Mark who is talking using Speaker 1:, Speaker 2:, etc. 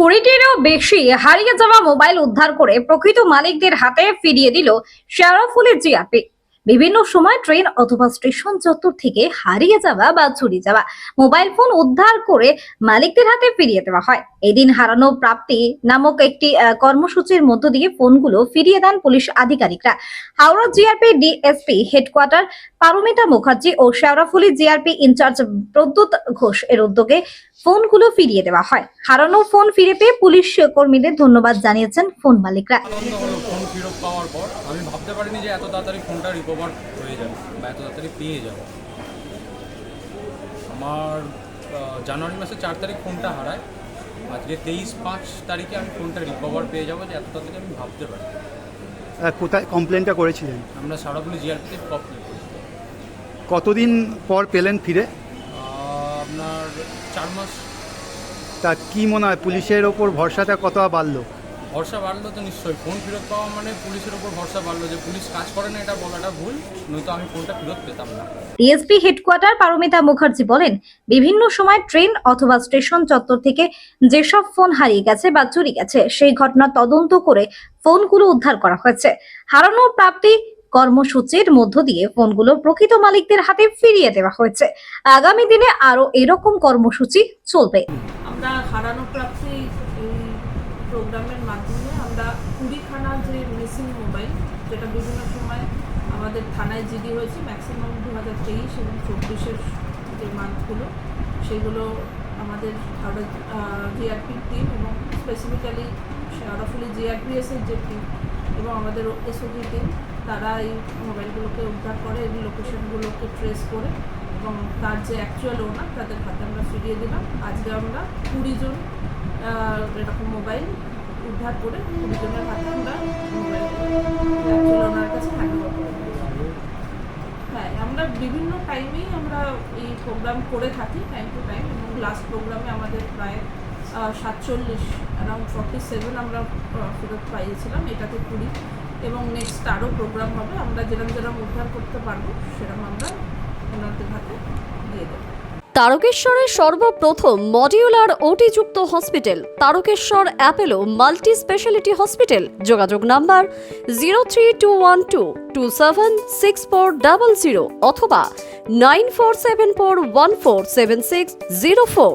Speaker 1: কুড়িটিরও বেশি হারিয়ে যাওয়া মোবাইল উদ্ধার করে প্রকৃত মালিকদের হাতে ফিরিয়ে দিল শেরাফুলের জিআরপি। বিভিন্ন সময় ট্রেন অথবা স্টেশন চত্বর থেকে হারিয়ে যাওয়া বা চুরি যাওয়া মোবাইল ফোন উদ্ধার করে মালিকদের হাতে ফিরিয়ে দেওয়া হয়। এদিন হারানো প্রাপ্তি নামক একটি কর্মসূচির মধ্য দিয়ে ফোনগুলো ফিরিয়ে দেন পুলিশ আধিকারিকরা। Howrah GRP DSP headquarter Paramita Mukherjee ও শেওড়াফুলি জিআরপি ইনচার্জ প্রদ্যুৎ ঘোষ এর উদ্যোগে ফোনগুলো ফিরিয়ে দেওয়া হয়। হারানো ফোন ফিরে পেয়ে পুলিশ কর্মীদের ধন্যবাদ জানিয়েছেন ফোন মালিকরা।
Speaker 2: ফোন ফেরত পাওয়ার পর আমি ভাবতে পারিনি যে এত তাড়াতাড়ি ফোনটা রিকভার হয়ে যাবে বা এত তাড়াতাড়ি পেয়ে যাব। আমার জানুয়ারি মাসে চার তারিখ ফোনটা হারায়। আজকে তেইশ পাঁচ তারিখে আমি ফোনটা রিকভার পেয়ে যাব যে এত তাড়াতাড়ি আমি ভাবতে পারি
Speaker 3: কোথায় কমপ্লেনটা করেছিলেন?
Speaker 2: আমরা সারাপুলি জিআরপিতে কমপ্লিট করি
Speaker 3: কতদিন পর পেলেন ফিরে?
Speaker 2: আপনার চার মাস।
Speaker 3: তা কি মনে হয় পুলিশের ওপর ভরসাটা কত বাড়লো?
Speaker 2: ভরসা বাড়লো তো নিশ্চয়ই। ফোন ফেরত পাওয়া মানে পুলিশের ওপর ভরসা বাড়লো যে পুলিশ কাজ করে না এটা বলাটা ভুল। নয়তো আমি ফোনটা ফেরত পেতাম না।
Speaker 1: ডিএসপি হেডকোয়ার্টার পারমিতা মুখার্জি বলেন বিভিন্ন সময় ট্রেন অথবা স্টেশন চত্বর থেকে যেসব ফোন হারিয়ে গেছে বা চুরি গেছে সেই ঘটনা তদন্ত করে ফোনগুলো উদ্ধার করা হয়েছে। হারানো প্রাপ্তি কর্মসূচির মধ্য দিয়ে ফোনগুলো প্রকৃত মালিকদের হাতে ফিরিয়ে দেওয়া হয়েছে। আগামী দিনে আরও এরকম কর্মসূচি চলবে।
Speaker 4: আমরা হারানো প্রাপ্তি প্রোগ্রামের মাধ্যমে আমরা কুড়িখানা যে মিসিং মোবাইল, যেটা বিভিন্ন সময় আমাদের থানায় জিডি হয়েছে ম্যাক্সিমাম দু হাজার তেইশ এবং চব্বিশের যে মান্থগুলো, সেগুলো আমাদের জিআরপি টিম এবং স্পেসিফিক্যালি শেয়ারফুলি জিআরপিএসের যে টিম এবং আমাদের এসওজি টিম তারা এই মোবাইলগুলোকে উদ্ধার করে লোকেশনগুলোকে ট্রেস করে এবং তার যে অ্যাকচুয়াল ওনার তাদের হাতে আমরা ফিরিয়ে দিলাম। আজকে আমরা কুড়ি জন এরকম মোবাইল উদ্ধার করে কুড়ি জনের হাতে আমরা মোবাইল ওনার কাছে হ্যাঁ আমরা বিভিন্ন টাইমেই আমরা এই প্রোগ্রাম করে থাকি টাইম টু টাইম এবং লাস্ট প্রোগ্রামে আমাদের প্রায় সাতচল্লিশ অ্যারাউন্ড ফর্টি সেভেন আমরা ফেরত পাইয়েছিলাম। এটাতে কুড়ি এবং নেক্সট আরও প্রোগ্রাম হবে। আমরা যেরকম যেরকম উদ্ধার করতে পারব সেরকম আমরা ওনাদের হাতে দিয়ে দেবো।
Speaker 5: তারকেশ্বরের সর্বপ্রথম modular ওটিযুক্ত hospital Tarakeswar Apollo multi speciality hospital যোগাযোগ number zero three two one two two seven six four double zero অথবা nine four seven four one four seven six zero four